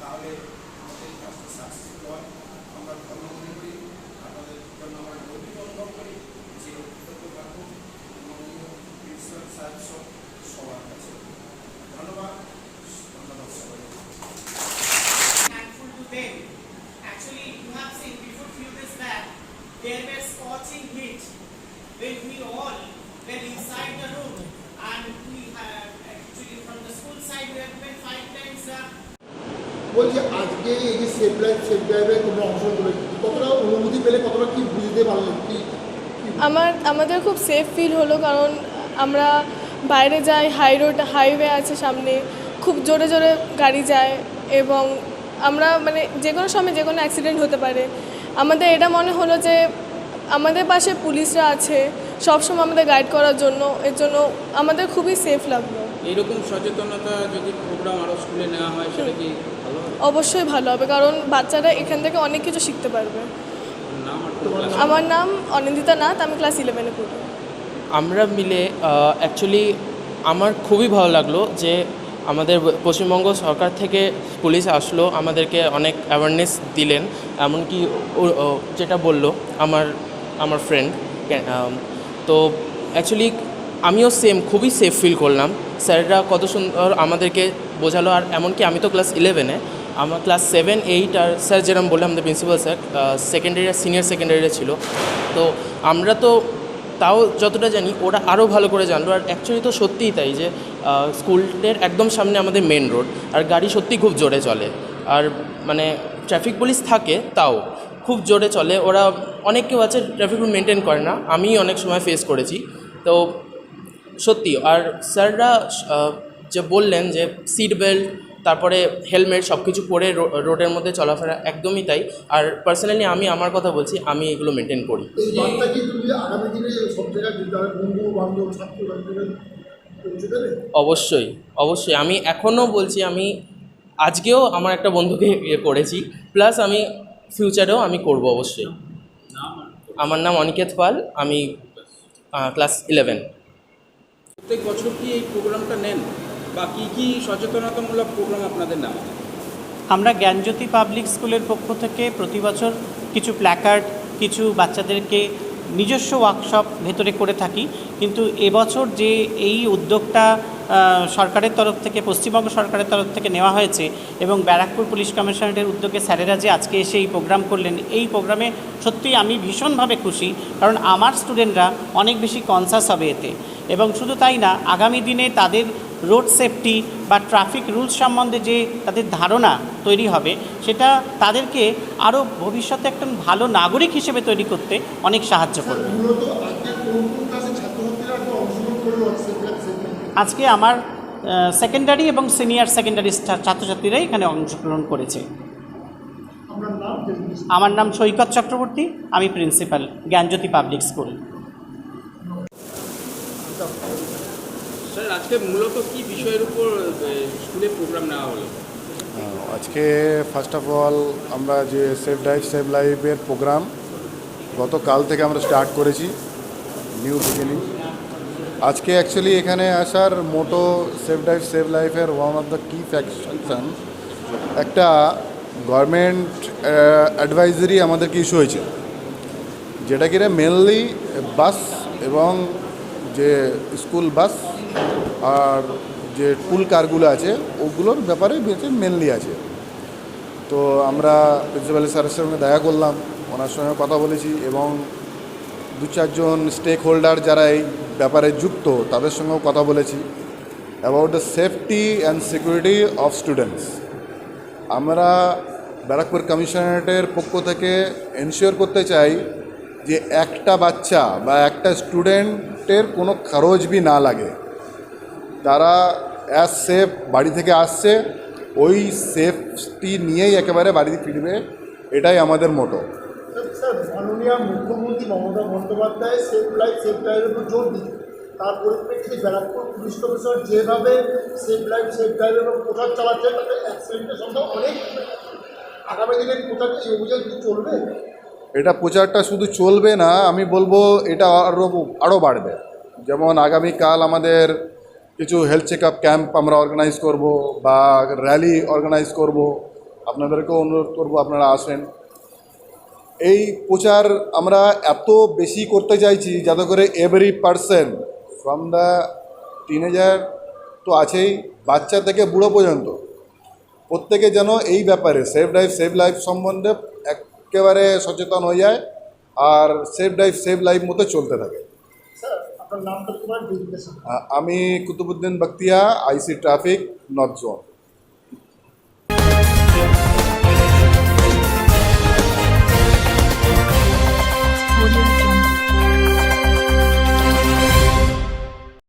তাহলে আমাদের কাজটা হয় আমরা মনে করি আপনাদের জন্য আমরা অনুভব করি যে প্রিন্সিপাল সব সবার কাছে ধন্যবাদ ধন্যবাদ সবাই Actually, you have seen before few days back, there were scorching heat when we all were inside the room and we have actually from the school side we have been five times uh, বলছি আজকে এই যে safe life safe ড্রাইভে তোমরা অংশগ্রহণ করে কতটা অনুভূতি পেলে কতটা কি বুঝতে পারলে কি আমার আমাদের খুব সেফ ফিল হলো কারণ আমরা বাইরে যাই হাই রোড হাইওয়ে আছে সামনে খুব জোরে জোরে গাড়ি যায় এবং আমরা মানে যে কোনো সময় যে কোনো অ্যাক্সিডেন্ট হতে পারে। আমাদের এটা মনে হলো যে আমাদের পাশে পুলিশরা আছে সবসময় আমাদের গাইড করার জন্য এর জন্য আমাদের খুবই সেফ লাগল। এইরকম সচেতনতা যদি প্রোগ্রাম আরও স্কুলে নেওয়া হয় সেটা কি অবশ্যই ভালো হবে, কারণ বাচ্চারা এখান থেকে অনেক কিছু শিখতে পারবে। আমার নাম অনিন্দিতা নাথ, আমি ক্লাস ইলেভেনে পড়ি। আমরা মিলে অ্যাকচুয়ালি আমার খুবই ভালো লাগল যে আমাদের পশ্চিমবঙ্গ সরকার থেকে পুলিশ আসলো, আমাদেরকে অনেক অ্যাওয়ারনেস দিলেন। এমনকি যেটা বলল আমার আমার ফ্রেন্ড তো অ্যাকচুয়ালি আমিও সেম খুবই সেফ ফিল করলাম। স্যাররা কত সুন্দর আমাদেরকে বোঝালো, আর এমনকি আমি তো ক্লাস ইলেভেনে আমার ক্লাস সেভেন, এইট আর স্যার যেরকম বললাম আমাদের প্রিন্সিপাল স্যার সেকেন্ডারি আর সিনিয়র সেকেন্ডারিরা ছিল। তো আমরা তো তাও যতটা জানি ওরা আরও ভালো করে জানলো। আর অ্যাকচুয়ালি তো সত্যিই তাই যে স্কুলের একদম সামনে আমাদের মেন রোড আর গাড়ি সত্যি খুব জোরে চলে। আর মানে ট্রাফিক পুলিশ থাকে তাও খুব জোরে চলে। ওরা অনেক কেউ আছে ট্রাফিক রুল মেনটেন করে না আমি অনেক সময় ফেস করেছি। তো সত্যি আর স্যাররা যে বললেন যে সিট বেল্ট তারপরে হেলমেট সব কিছু পরে রোডের মধ্যে চলাফেরা একদমই তাই। আর পার্সোনালি আমি আমার কথা বলছি আমি এগুলো মেনটেন করি। অবশ্যই অবশ্যই। আমি এখনও বলছি আমি আজকেও আমার একটা বন্ধুকে ইয়ে করেছি প্লাস আমি ফিউচারেও আমি করব অবশ্যই। আমার নাম অনিকেত পাল আমি ক্লাস ইলেভেন প্রত্যেক বছর কি এই প্রোগ্রামটা নেন? বা কী কী সচেতনতামূলক প্রোগ্রাম আপনাদের হয়? আমরা জ্ঞানজ্যোতি পাবলিক স্কুলের পক্ষ থেকে প্রতি বছর কিছু প্ল্যাকার্ড কিছু বাচ্চাদেরকে নিজস্ব ওয়ার্কশপ ভেতরে করে থাকি। কিন্তু এবছর যে এই উদ্যোগটা সরকারের তরফ থেকে, পশ্চিমবঙ্গ সরকারের তরফ থেকে নেওয়া হয়েছে এবং ব্যারাকপুর পুলিশ কমিশনারের উদ্যোগে স্যারেরা যে আজকে এসে এই প্রোগ্রাম করলেন, এই প্রোগ্রামে সত্যিই আমি ভীষণভাবে খুশি। কারণ আমার স্টুডেন্টরা অনেক বেশি কনসাস হবে এতে। এবং শুধু তাই না, আগামী দিনে তাদের রোড সেফটি বা ট্রাফিক রুলস সম্বন্ধে যে তাদের ধারণা তৈরি হবে সেটা তাদেরকে আরও ভবিষ্যতে একজন ভালো নাগরিক হিসেবে তৈরি করতে অনেক সাহায্য করবে। আজকে ছাত্রছাত্রীরা আমার সেকেন্ডারি এবং সিনিয়র সেকেন্ডারি ছাত্রছাত্রীরাই এখানে অংশগ্রহণ করেছে। আমার নাম সৈকত চক্রবর্তী আমি principal Gyanjyoti public school sir, আজকে মূলত কি বিষয়ের উপর স্কুলে প্রোগ্রাম নেওয়া হলো? আজকে ফার্স্ট অফ অল আমরা যে সেফ ড্রাইভ সেভ লাইফের প্রোগ্রাম গতকাল থেকে আমরা স্টার্ট করেছি নিউ বিগিনিং আজকে অ্যাকচুয়ালি এখানে আসার মোটো সেফ ড্রাইভ সেভ লাইফের one of the key faction একটা গভর্নমেন্ট অ্যাডভাইজারি আমাদেরকে ইস্যু হয়েছে, যেটা কিনা মেনলি বাস এবং যে স্কুল বাস আর যে টুল কারগুলো আছে, ওগুলোর ব্যাপারে মেনলি আছে। তো আমরা প্রিন্সিপাল স্যারের সঙ্গে দেখা করলাম, ওনার সঙ্গে কথা বলেছি এবং দু চারজন স্টেক হোল্ডার যারা এই ব্যাপারে যুক্ত, তাদের সঙ্গেও কথা বলেছি about the safety and security of students আমরা ব্যারাকপুর কমিশনারেটের পক্ষ থেকে এনশিওর করতে চাই যে একটা বাচ্চা বা একটা স্টুডেন্টের কোনো খরচ বি না লাগে। তারা অ্যাজ সেফ বাড়ি থেকে আসছে ওই সেফটি নিয়েই একেবারে বাড়ি ফিরবে এটাই আমাদের মোটো মাননীয় মুখ্যমন্ত্রী Mamata Bandyopadhyay safe life safe ড্রাইভের উপর জোর দিচ্ছে তার পরিপ্রেক্ষিতে ব্যারাকপুর পুলিশ কমিশনার যেভাবে সেফ লাইফ সেফ ড্রাইভের উপর প্রচার চালাচ্ছে তাতে অ্যাক্সিডেন্টের সংখ্যা অনেক। আগামী দিনে প্রচার এই অভিযান চলবে? এটা প্রচারটা শুধু চলবে না আমি বলব এটা আরও আরও বাড়বে। যেমন আগামীকাল আমাদের কিছু হেলথ চেক ক্যাম্প আমরা অর্গানাইজ করব বা র্যালি অর্গানাইজ করব আপনাদেরকেও অনুরোধ করব আপনারা আসেন এই প্রচার আমরা এত বেশি করতে চাইছি, যাতে করে every person from the teenager তো আছেই, বাচ্চা থেকে বুড়ো পর্যন্ত। প্রত্যেকে যেন এই ব্যাপারে সেফ ড্রাইভ সেভ লাইফ সম্বন্ধে একেবারে সচেতন হয়ে যায় আর সেফ ড্রাইভ সেভ লাইফ মতো চলতে থাকে স্যার আপনার নামটা তোমার ডিজিগনেশন আ- আমি Qutubuddin Bakhtiya IC traffic north zone.